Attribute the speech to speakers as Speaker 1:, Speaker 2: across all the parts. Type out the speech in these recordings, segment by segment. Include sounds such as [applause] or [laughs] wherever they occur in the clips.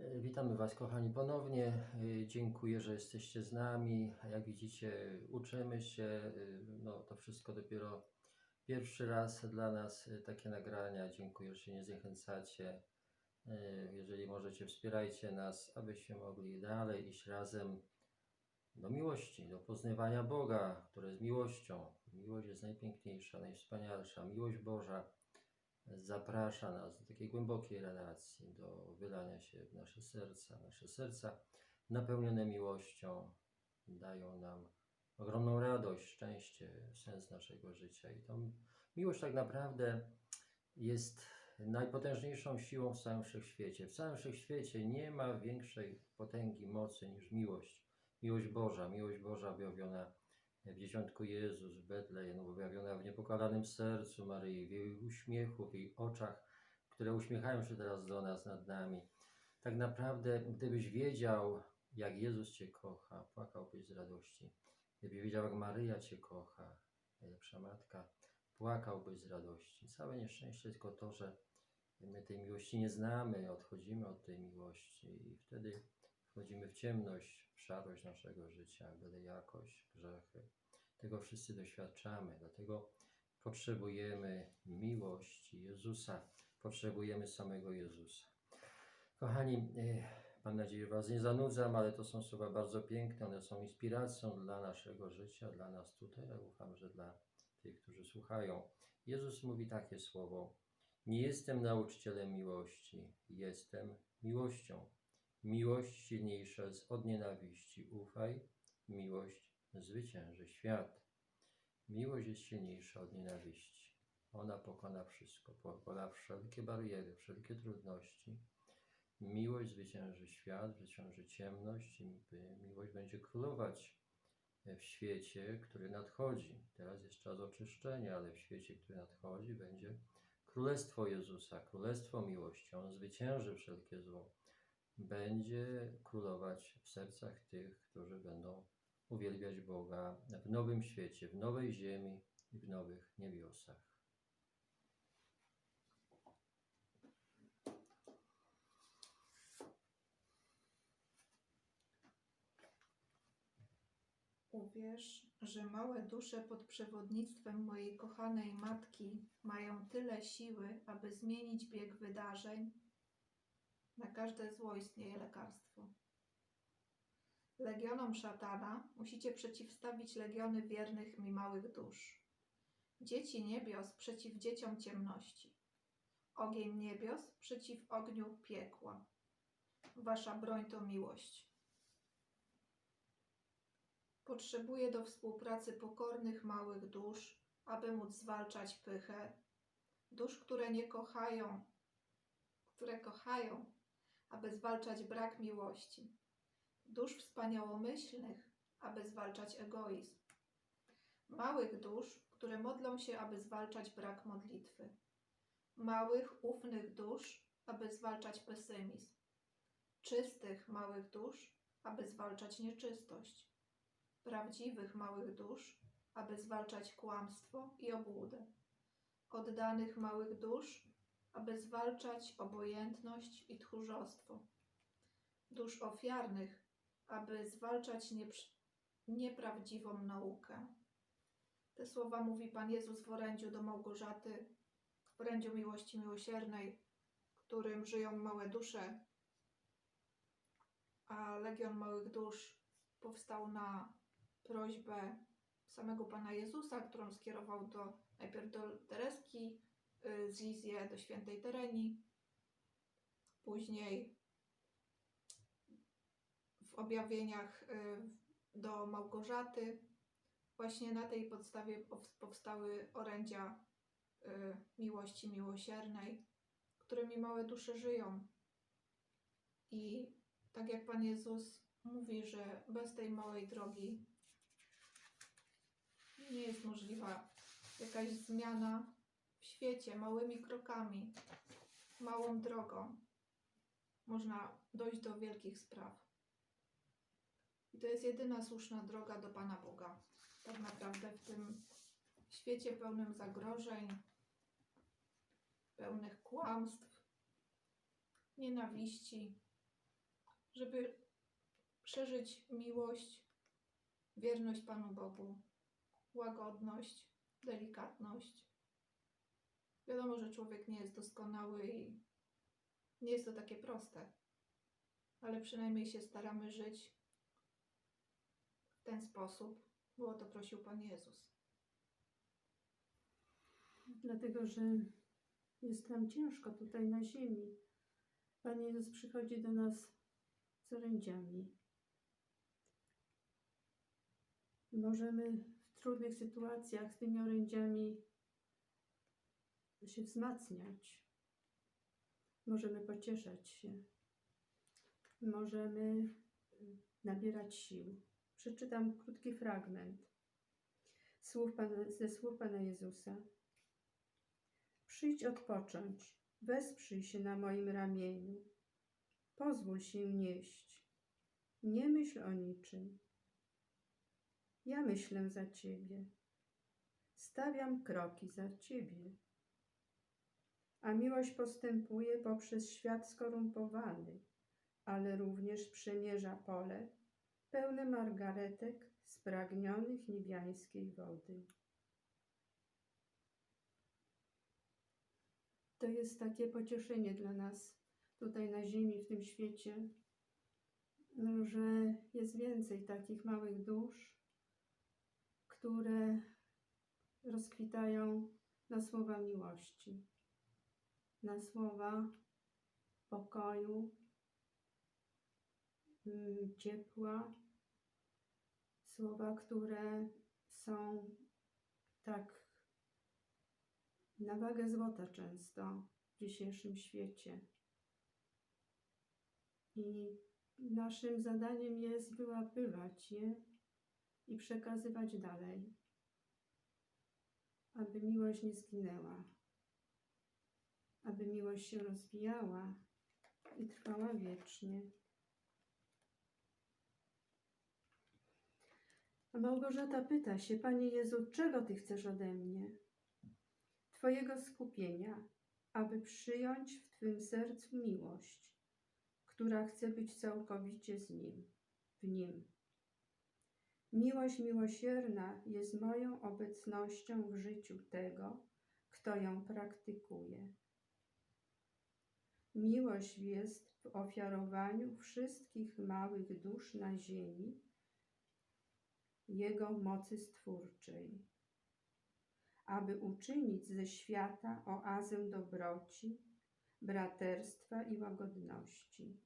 Speaker 1: E, Witamy Was, kochani, ponownie. E, Dziękuję, że jesteście z nami. Jak widzicie, uczymy się. E, No, to wszystko dopiero pierwszy raz dla nas takie nagrania. Dziękuję, że się nie zniechęcacie. Jeżeli możecie, wspierajcie nas, abyśmy mogli dalej iść razem do miłości, do poznawania Boga, który jest miłością. Miłość jest najpiękniejsza, najwspanialsza. Miłość Boża zaprasza nas do takiej głębokiej relacji, do wylania się w nasze serca. Nasze serca napełnione miłością dają nam ogromną radość, szczęście, sens naszego życia. I tą miłość tak naprawdę jest najpotężniejszą siłą w całym wszechświecie. W całym wszechświecie nie ma większej potęgi, mocy niż miłość. Miłość Boża, miłość Boża objawiona w dzieciątku Jezus, Betlejem, objawiona w niepokalanym sercu Maryi, w jej uśmiechu, w jej oczach, które uśmiechają się teraz do nas, nad nami. Tak naprawdę, gdybyś wiedział, jak Jezus Cię kocha, płakałbyś z radości. Gdybyś wiedział, jak Maryja Cię kocha, najlepsza matka, płakałbyś z radości. Całe nieszczęście tylko to, że my tej miłości nie znamy, odchodzimy od tej miłości i wtedy wchodzimy w ciemność, w szarość naszego życia, byle jakość, grzechy. Tego wszyscy doświadczamy, dlatego potrzebujemy miłości Jezusa, potrzebujemy samego Jezusa. Kochani, eh, mam nadzieję, że Was nie zanudzam, ale to są słowa bardzo piękne, one są inspiracją dla naszego życia, dla nas tutaj, a ufam, że dla tych, którzy słuchają. Jezus mówi takie słowo: Nie jestem nauczycielem miłości, jestem miłością. Miłość silniejsza od nienawiści. Ufaj, miłość zwycięży świat. Miłość jest silniejsza od nienawiści. Ona pokona wszystko, pokona wszelkie bariery, wszelkie trudności. Miłość zwycięży świat, zwycięży ciemność i miłość będzie królować w świecie, który nadchodzi. Teraz jest czas oczyszczenia, ale w świecie, który nadchodzi, będzie Królestwo Jezusa, Królestwo miłości. On zwycięży wszelkie zło będzie królować w sercach tych, którzy będą uwielbiać Boga w nowym świecie, w nowej ziemi i w nowych niebiosach.
Speaker 2: Uwierz, że małe dusze pod przewodnictwem mojej kochanej matki mają tyle siły, aby zmienić bieg wydarzeń. Na każde zło istnieje lekarstwo. Legionom szatana musicie przeciwstawić legiony wiernych mi małych dusz. Dzieci niebios przeciw dzieciom ciemności. Ogień niebios przeciw ogniu piekła. Wasza broń to miłość. Potrzebuję do współpracy pokornych małych dusz, aby móc zwalczać pychę. Dusz, które nie kochają, które kochają, aby zwalczać brak miłości. Dusz wspaniałomyślnych, aby zwalczać egoizm. Małych dusz, które modlą się, aby zwalczać brak modlitwy. Małych, ufnych dusz, aby zwalczać pesymizm. Czystych, małych dusz, aby zwalczać nieczystość prawdziwych małych dusz, aby zwalczać kłamstwo i obłudę. Oddanych małych dusz, aby zwalczać obojętność i tchórzostwo. Dusz ofiarnych, aby zwalczać niepr- nieprawdziwą naukę. Te słowa mówi Pan Jezus w orędziu do Małgorzaty, w orędziu miłości miłosiernej, którym żyją małe dusze, a Legion Małych Dusz powstał na prośbę samego Pana Jezusa, którą skierował do, najpierw do Tereski z Lizję, do świętej Tereni, później w objawieniach y, do Małgorzaty. Właśnie na tej podstawie pow- powstały orędzia y, miłości miłosiernej, którymi małe dusze żyją. I tak jak Pan Jezus mówi, że bez tej małej drogi nie jest możliwa jakaś zmiana świecie małymi krokami, małą drogą. Można dojść do wielkich spraw. I to jest jedyna słuszna droga do Pana Boga. Tak naprawdę w tym świecie pełnym zagrożeń, pełnych kłamstw, nienawiści, żeby przeżyć miłość, wierność Panu Bogu, łagodność, delikatność. Wiadomo, że człowiek nie jest doskonały i nie jest to takie proste, ale przynajmniej się staramy żyć w ten sposób, bo o to prosił Pan Jezus.
Speaker 3: dlatego że jest nam ciężko tutaj na ziemi. Pan Jezus przychodzi do nas z orędziami. Możemy w trudnych sytuacjach z tymi orędziami się wzmacniać. Możemy pocieszać się. Możemy y, nabierać sił. Przeczytam krótki fragment słów Pana, ze słów Pana Jezusa. Przyjdź odpocząć, wesprzyj się na moim ramieniu. Pozwól się nieść. Nie myśl o niczym. Ja myślę za Ciebie. Stawiam kroki za Ciebie. A miłość postępuje poprzez świat skorumpowany, ale również przemierza pole pełne margaretek spragnionych niebiańskiej wody. To jest takie pocieszenie dla nas tutaj na Ziemi, w tym świecie, no, że jest więcej takich małych dusz, które rozkwitają na słowa miłości, na słowa pokoju, mm, ciepła, słowa, które są tak na wagę złota często w dzisiejszym świecie. I naszym zadaniem jest wyłapywać je i przekazywać dalej, aby miłość nie zginęła, aby miłość się rozwijała i trwała wiecznie. A Małgorzata pyta się, Panie Jezu, czego Ty chcesz ode mnie? Twojego skupienia, aby przyjąć w Twym sercu miłość, która chce być całkowicie z Nim, w Nim. Miłość miłosierna jest moją obecnością w życiu tego, kto ją praktykuje. Miłość jest w ofiarowaniu wszystkich małych dusz na ziemi, Jego mocy stwórczej aby uczynić ze świata oazę dobroci, braterstwa i łagodności.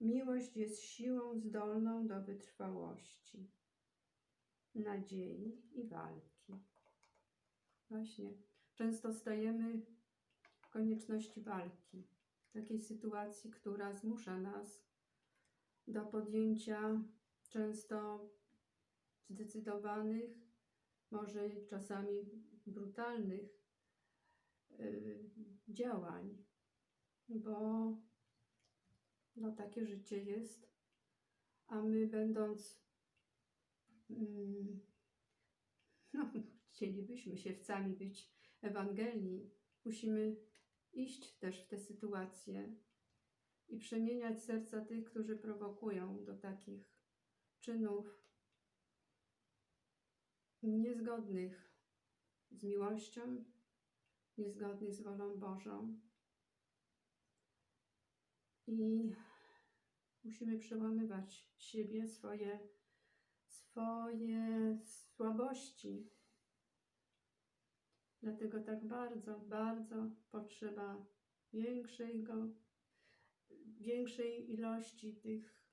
Speaker 3: Miłość jest siłą zdolną do wytrwałości, nadziei i walki. Właśnie, często stajemy konieczności walki, takiej sytuacji, która zmusza nas do podjęcia często zdecydowanych, może czasami brutalnych y, działań, bo no, takie życie jest, a my będąc, mm, [laughs] no, chcielibyśmy siewcami być Ewangelii, musimy iść też w te sytuacje i przemieniać serca tych, którzy prowokują do takich czynów niezgodnych z miłością, niezgodnych z wolą Bożą. I musimy przełamywać siebie, swoje, swoje słabości. Dlatego tak bardzo, bardzo potrzeba większego, większej ilości tych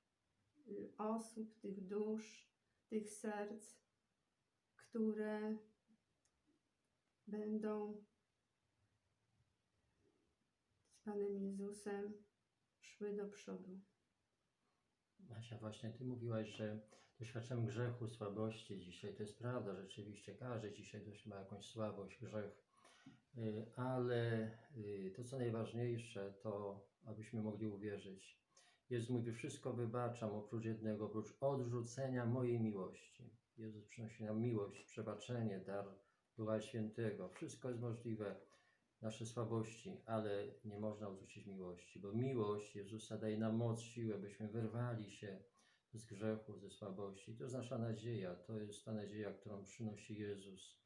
Speaker 3: y, osób, tych dusz, tych serc, które będą z Panem Jezusem szły do przodu.
Speaker 1: Asia, właśnie Ty mówiłaś, że doświadczamy grzechu, słabości dzisiaj. To jest prawda, rzeczywiście każdy dzisiaj ma jakąś słabość, grzech. Y, Ale y, to, co najważniejsze, to abyśmy mogli uwierzyć. Jezus mówi, wszystko wybaczam oprócz jednego, oprócz odrzucenia mojej miłości. Jezus przynosi nam miłość, przebaczenie, dar Ducha Świętego. Wszystko jest możliwe nasze słabości, ale nie można odrzucić miłości, bo miłość Jezusa daje nam moc, siłę, byśmy wyrwali się z grzechu, ze słabości. To jest nasza nadzieja, to jest ta nadzieja, którą przynosi Jezus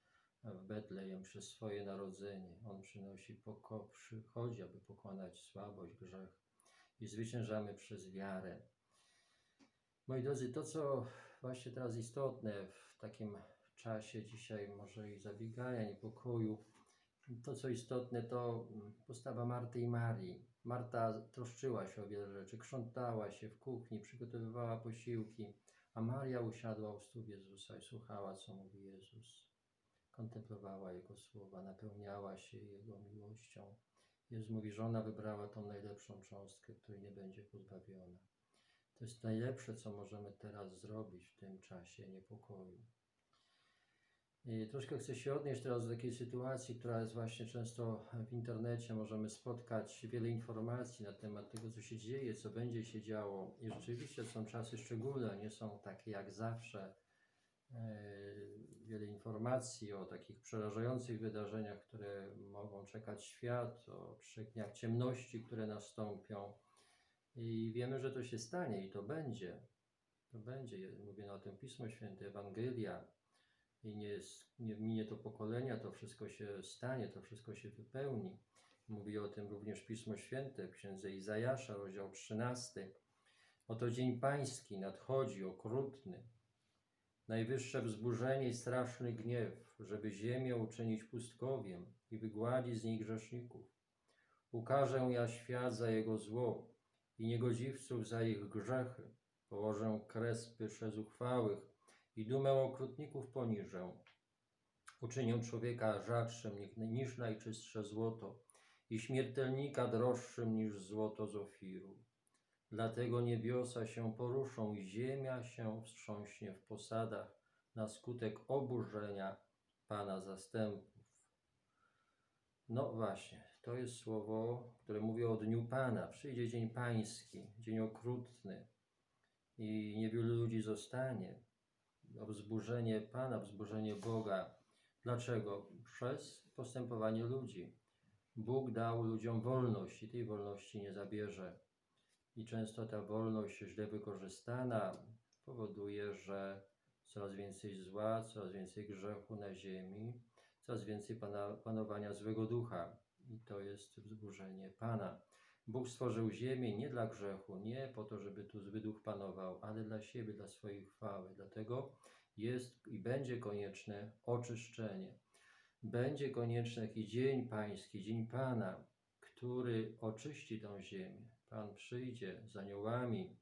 Speaker 1: w Betlejem przez swoje narodzenie. On przynosi poko, przychodzi, aby pokonać słabość, grzech i zwyciężamy przez wiarę. Moi drodzy, to co właśnie teraz istotne w takim czasie dzisiaj może i zabiegania, niepokoju, to co istotne to postawa Marty i Marii. Marta troszczyła się o wiele rzeczy, krzątała się w kuchni, przygotowywała posiłki, a Maria usiadła u stóp Jezusa i słuchała, co mówi Jezus. Kontemplowała Jego słowa, napełniała się Jego miłością. Jezus mówi, że ona wybrała tą najlepszą cząstkę, której nie będzie pozbawiona. To jest najlepsze, co możemy teraz zrobić w tym czasie niepokoju. I troszkę chcę się odnieść teraz do takiej sytuacji, która jest właśnie często w internecie. Możemy spotkać wiele informacji na temat tego, co się dzieje, co będzie się działo. I rzeczywiście są czasy szczególne, nie są takie jak zawsze. E, Wiele informacji o takich przerażających wydarzeniach, które mogą czekać świat, o trzech dniach ciemności, które nastąpią. I wiemy, że to się stanie i to będzie. To będzie. Mówię o tym Pismo Święte, Ewangelia. I nie, nie minie to pokolenia, to wszystko się stanie, to wszystko się wypełni. Mówi o tym również Pismo Święte w księdze Izajasza, rozdział 13. Oto dzień pański nadchodzi, okrutny. Najwyższe wzburzenie i straszny gniew, żeby ziemię uczynić pustkowiem i wygładzić z niej grzeszników. Ukażę ja świat za jego zło i niegodziwców za ich grzechy. Położę kres pysze zuchwałych i dumę okrutników poniżę. Uczynię człowieka rzadszym ni- niż najczystsze złoto i śmiertelnika droższym niż złoto z Ofiru. Dlatego niebiosa się poruszą i ziemia się wstrząśnie w posadach na skutek oburzenia Pana zastępów. No właśnie, to jest słowo, które mówi o dniu Pana. Przyjdzie dzień Pański, dzień okrutny i niewielu ludzi zostanie. Wzburzenie Pana, wzburzenie Boga. Dlaczego? Przez postępowanie ludzi. Bóg dał ludziom wolność i tej wolności nie zabierze. I często ta wolność źle wykorzystana powoduje, że coraz więcej zła, coraz więcej grzechu na ziemi, coraz więcej panowania złego ducha. I to jest wzburzenie Pana. Bóg stworzył ziemię nie dla grzechu, nie po to, żeby tu zły duch panował, ale dla siebie, dla swojej chwały. Dlatego jest i będzie konieczne oczyszczenie. Będzie konieczny taki dzień pański, dzień Pana, który oczyści tą ziemię. Pan przyjdzie z aniołami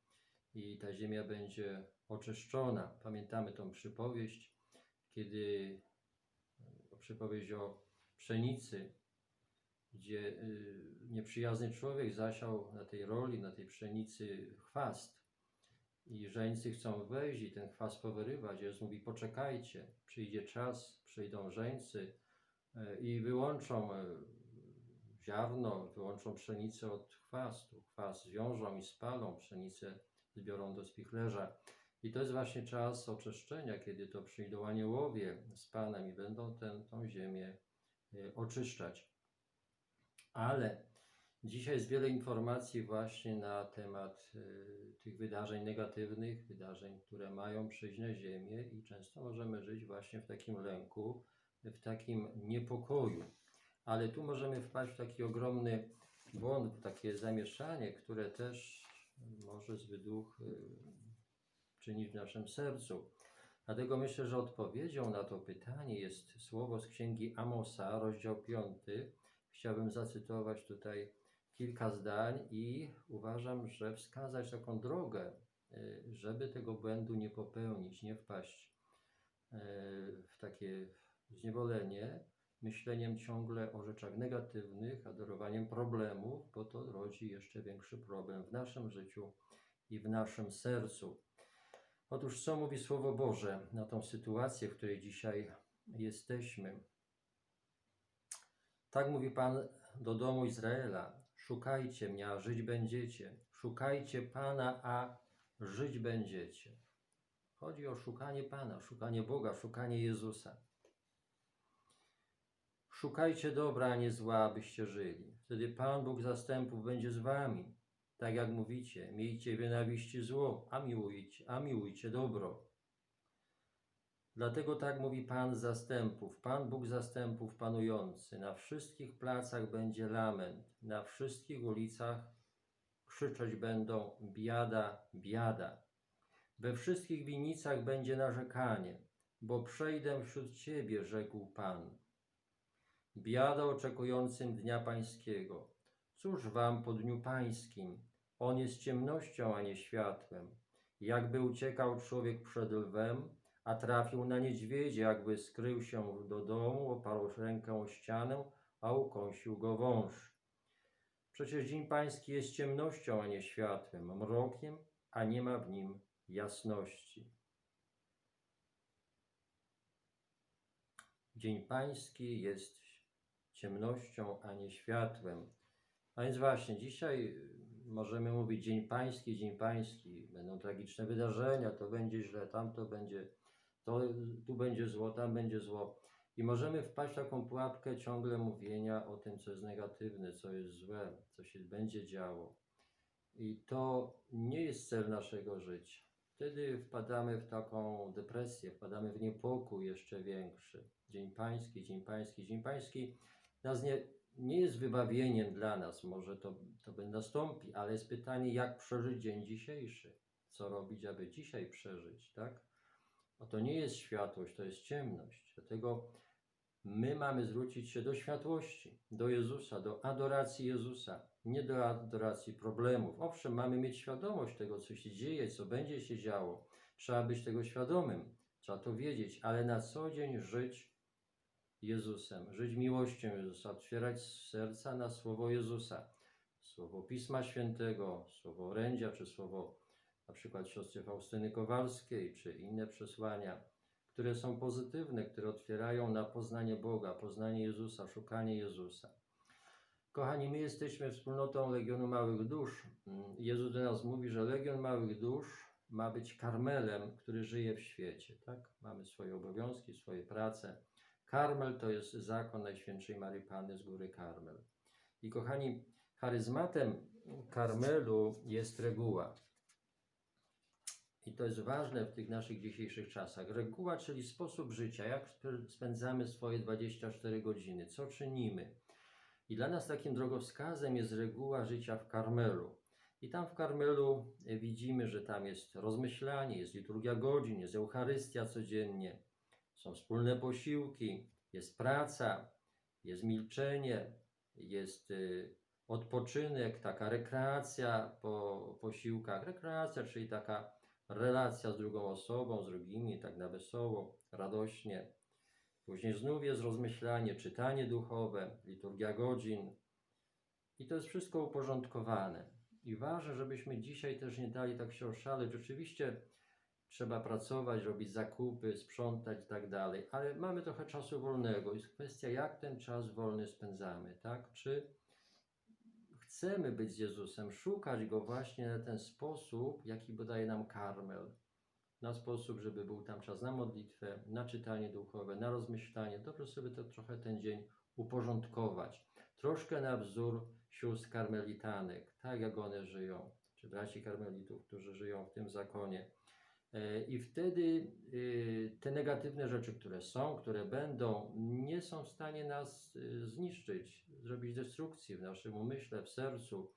Speaker 1: i ta ziemia będzie oczyszczona. Pamiętamy tą przypowieść, kiedy przypowieść o pszenicy, gdzie y, nieprzyjazny człowiek zasiał na tej roli, na tej pszenicy chwast. I żeńcy chcą wejść i ten chwast powyrywać. Jezus mówi, poczekajcie, przyjdzie czas, przyjdą żeńcy e, i wyłączą e, ziarno, wyłączą pszenicę od chwastu. Chwast zwiążą i spalą, pszenicę zbiorą do spichlerza. I to jest właśnie czas oczyszczenia, kiedy to przyjdą aniołowie z Panem i będą tę ziemię e, oczyszczać. Ale dzisiaj jest wiele informacji właśnie na temat e, tych wydarzeń negatywnych, wydarzeń, które mają przyjść na ziemię i często możemy żyć właśnie w takim lęku, w takim niepokoju. Ale tu możemy wpaść w taki ogromny błąd, w takie zamieszanie, które też może zły duch y, czynić w naszym sercu. Dlatego myślę, że odpowiedzią na to pytanie jest słowo z księgi Amosa, rozdział 5. Chciałbym zacytować tutaj kilka zdań i uważam, że wskazać taką drogę, y, żeby tego błędu nie popełnić, nie wpaść y, w takie zniewolenie, myśleniem ciągle o rzeczach negatywnych, adorowaniem problemów, bo to rodzi jeszcze większy problem w naszym życiu i w naszym sercu. Otóż co mówi Słowo Boże na tą sytuację, w której dzisiaj jesteśmy? Tak mówi Pan do domu Izraela: Szukajcie mnie, a żyć będziecie. Szukajcie Pana, a żyć będziecie. Chodzi o szukanie Pana, szukanie Boga, szukanie Jezusa. Szukajcie dobra, a nie zła, abyście żyli. Wtedy Pan Bóg zastępów będzie z wami. Tak jak mówicie, miejcie nienawiści zło, a miłujcie, a miłujcie dobro. Dlatego tak mówi Pan zastępów, Pan Bóg zastępów panujący. Na wszystkich placach będzie lament, na wszystkich ulicach krzyczeć będą biada, biada. We wszystkich winnicach będzie narzekanie, bo przejdę wśród Ciebie, rzekł Pan. Biada oczekującym dnia pańskiego. Cóż wam po dniu pańskim? On jest ciemnością, a nie światłem. Jakby uciekał człowiek przed lwem, a trafił na niedźwiedzie, jakby skrył się do domu, oparł rękę o ścianę, a ukąsił go wąż. Przecież dzień pański jest ciemnością, a nie światłem, mrokiem, a nie ma w nim jasności. Dzień pański jest ciemnością, a nie światłem. A więc właśnie, dzisiaj możemy mówić Dzień Pański, Dzień Pański, będą tragiczne wydarzenia, to będzie źle, tam to będzie, to, tu będzie zło, tam będzie zło. I możemy wpaść w taką pułapkę ciągle mówienia o tym, co jest negatywne, co jest złe, co się będzie działo. I to nie jest cel naszego życia. Wtedy wpadamy w taką depresję, wpadamy w niepokój jeszcze większy. Dzień Pański, Dzień Pański, Dzień Pański nas nie, nie jest wybawieniem dla nas, może to, to nastąpi, ale jest pytanie, jak przeżyć dzień dzisiejszy? Co robić, aby dzisiaj przeżyć, tak? No to nie jest światłość, to jest ciemność. Dlatego my mamy zwrócić się do światłości, do Jezusa, do adoracji Jezusa, nie do adoracji problemów. Owszem, mamy mieć świadomość tego, co się dzieje, co będzie się działo. Trzeba być tego świadomym, trzeba to wiedzieć, ale na co dzień żyć Jezusem, żyć miłością Jezusa, otwierać serca na słowo Jezusa, słowo Pisma Świętego, słowo orędzia, czy słowo na przykład siostry Faustyny Kowalskiej, czy inne przesłania, które są pozytywne, które otwierają na poznanie Boga, poznanie Jezusa, szukanie Jezusa. Kochani, my jesteśmy wspólnotą Legionu Małych Dusz. Jezus do nas mówi, że Legion Małych Dusz ma być karmelem, który żyje w świecie. Tak? Mamy swoje obowiązki, swoje prace. Karmel to jest zakon Najświętszej Marii Panny z góry Karmel. I kochani, charyzmatem Karmelu jest reguła. I to jest ważne w tych naszych dzisiejszych czasach. Reguła, czyli sposób życia, jak sp- spędzamy swoje 24 godziny, co czynimy. I dla nas takim drogowskazem jest reguła życia w Karmelu. I tam w Karmelu e, widzimy, że tam jest rozmyślanie, jest liturgia godzin, jest Eucharystia codziennie, są wspólne posiłki, jest praca, jest milczenie, jest y, odpoczynek, taka rekreacja po posiłkach. Rekreacja, czyli taka relacja z drugą osobą, z drugimi, tak na wesoło, radośnie. Później znów jest rozmyślanie, czytanie duchowe, liturgia godzin. I to jest wszystko uporządkowane. I ważne, żebyśmy dzisiaj też nie dali tak się oszaleć. Rzeczywiście trzeba pracować, robić zakupy, sprzątać i tak dalej, ale mamy trochę czasu wolnego. Jest kwestia, jak ten czas wolny spędzamy, tak? Czy chcemy być z Jezusem, szukać Go właśnie na ten sposób, jaki podaje nam karmel. Na sposób, żeby był tam czas na modlitwę, na czytanie duchowe, na rozmyślanie. Dobrze sobie to trochę ten dzień uporządkować. Troszkę na wzór sióstr karmelitanek, tak jak one żyją, czy braci karmelitów, którzy żyją w tym zakonie. E, I wtedy y, te negatywne rzeczy, które są, które będą, nie są w stanie nas y, zniszczyć, zrobić destrukcji w naszym umyśle, w sercu,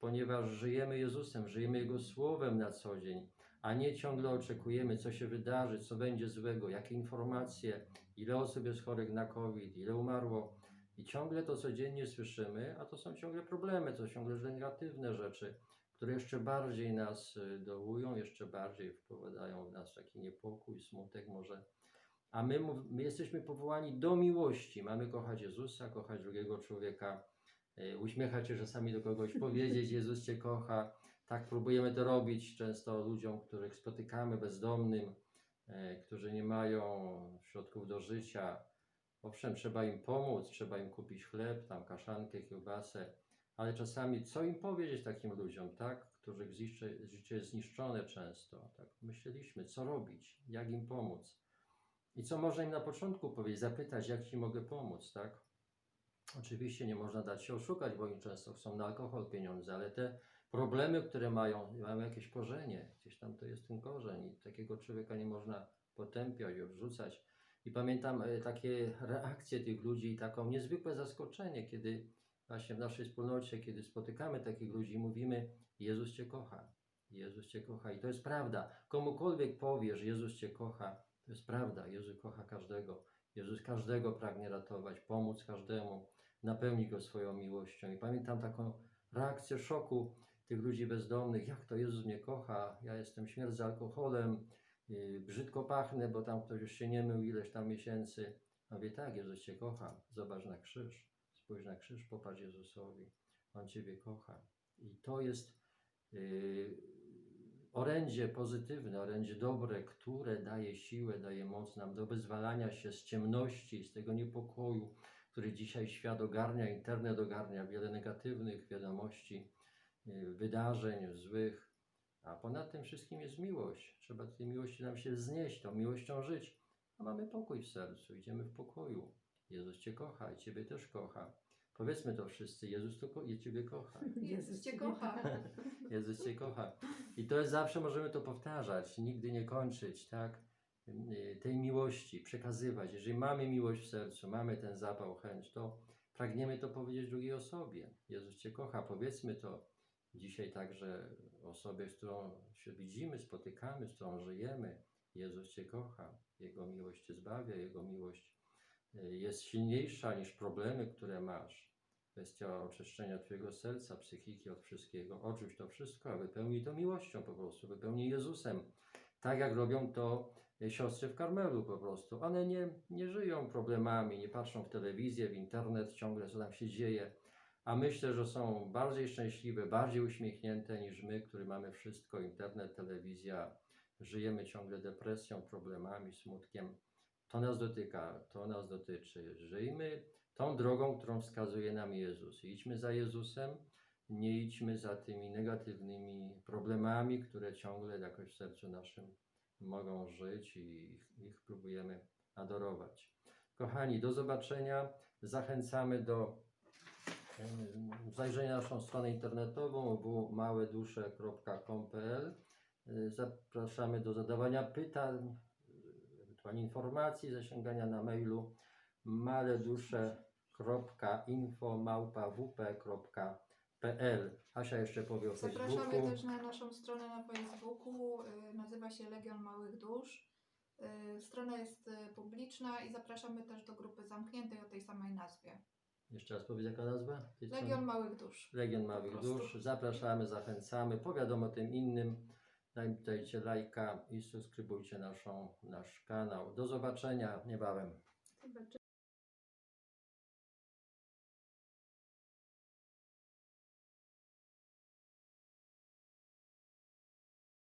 Speaker 1: ponieważ żyjemy Jezusem, żyjemy Jego Słowem na co dzień, a nie ciągle oczekujemy, co się wydarzy, co będzie złego, jakie informacje, ile osób jest chorych na COVID, ile umarło. I ciągle to codziennie słyszymy, a to są ciągle problemy, to ciągle negatywne rzeczy które jeszcze bardziej nas y, dołują, jeszcze bardziej wprowadzają w nas taki niepokój, smutek może. A my, my jesteśmy powołani do miłości. Mamy kochać Jezusa, kochać drugiego człowieka, y, uśmiechać się czasami do kogoś, [laughs] powiedzieć Jezus Cię kocha. Tak próbujemy to robić często ludziom, których spotykamy, bezdomnym, y, którzy nie mają środków do życia. Owszem, trzeba im pomóc, trzeba im kupić chleb, tam kaszankę, kiełbasę, ale czasami co im powiedzieć takim ludziom, tak? Których życie, życie jest zniszczone często, tak? Myśleliśmy, co robić, jak im pomóc. I co można im na początku powiedzieć, zapytać, jak ci mogę pomóc, tak? Oczywiście nie można dać się oszukać, bo oni często chcą na alkohol pieniądze, ale te problemy, które mają, mają jakieś korzenie, gdzieś tam to jest ten korzeń i takiego człowieka nie można potępiać, odrzucać. I pamiętam e, takie reakcje tych ludzi i taką niezwykłe zaskoczenie, kiedy właśnie w naszej wspólnocie, kiedy spotykamy takich ludzi mówimy, Jezus Cię kocha, Jezus Cię kocha i to jest prawda. Komukolwiek powiesz, Jezus Cię kocha, to jest prawda, Jezus kocha każdego. Jezus każdego pragnie ratować, pomóc każdemu, napełni go swoją miłością. I pamiętam taką reakcję szoku tych ludzi bezdomnych, jak to Jezus mnie kocha, ja jestem śmierć z alkoholem, yy, brzydko pachnę, bo tam ktoś już się nie mył ileś tam miesięcy. A mówię, tak, Jezus Cię kocha, zobacz na krzyż, spójrz na krzyż, popatrz Jezusowi, On Ciebie kocha. I to jest yy, orędzie pozytywne, orędzie dobre, które daje siłę, daje moc nam do wyzwalania się z ciemności, z tego niepokoju, który dzisiaj świat ogarnia, internet ogarnia, wiele negatywnych wiadomości, yy, wydarzeń złych. A ponad tym wszystkim jest miłość. Trzeba tej miłości nam się wznieść, tą miłością żyć. A mamy pokój w sercu, idziemy w pokoju. Jezus Cię kocha i Ciebie też kocha. Powiedzmy to wszyscy, Jezus to ko- i Ciebie kocha. [laughs]
Speaker 2: Jezus Cię kocha. [laughs]
Speaker 1: Jezus Cię kocha. I to jest zawsze, możemy to powtarzać, nigdy nie kończyć, tak? Tej miłości przekazywać. Jeżeli mamy miłość w sercu, mamy ten zapał, chęć, to pragniemy to powiedzieć drugiej osobie. Jezus Cię kocha. Powiedzmy to dzisiaj także osobie, z którą się widzimy, spotykamy, z którą żyjemy. Jezus Cię kocha. Jego miłość Cię zbawia, Jego miłość jest silniejsza niż problemy, które masz kwestia oczyszczenia Twojego serca, psychiki od wszystkiego. Odrzuć to wszystko, a wypełnij to miłością po prostu, wypełnij Jezusem. Tak jak robią to e, siostry w Karmelu po prostu. One nie, nie żyją problemami, nie patrzą w telewizję, w internet ciągle, co tam się dzieje. A myślę, że są bardziej szczęśliwe, bardziej uśmiechnięte niż my, który mamy wszystko, internet, telewizja. Żyjemy ciągle depresją, problemami, smutkiem. To nas dotyka, to nas dotyczy. Żyjmy tą drogą, którą wskazuje nam Jezus. Idźmy za Jezusem, nie idźmy za tymi negatywnymi problemami, które ciągle jakoś w sercu naszym mogą żyć i ich, ich próbujemy adorować. Kochani, do zobaczenia. Zachęcamy do zajrzenia na naszą stronę internetową www.małydusze.com.pl Y, Zapraszamy do zadawania pytań, ewentualnie informacji, zasięgania na mailu maledusze.info.wp.pl Asia jeszcze powie o
Speaker 2: Zapraszamy
Speaker 1: Facebooku.
Speaker 2: też na naszą stronę na Facebooku. y, Nazywa się Legion Małych Dusz. Y, Strona jest y, publiczna i zapraszamy też do grupy zamkniętej o tej samej nazwie.
Speaker 1: Jeszcze raz powiedz jaka nazwa?
Speaker 2: Legion Małych Dusz.
Speaker 1: Legion Małych
Speaker 2: Po prostu.
Speaker 1: Dusz. Zapraszamy, zachęcamy. Powiadomo tym innym. Dajcie lajka i subskrybujcie naszą, nasz kanał. Do zobaczenia niebawem.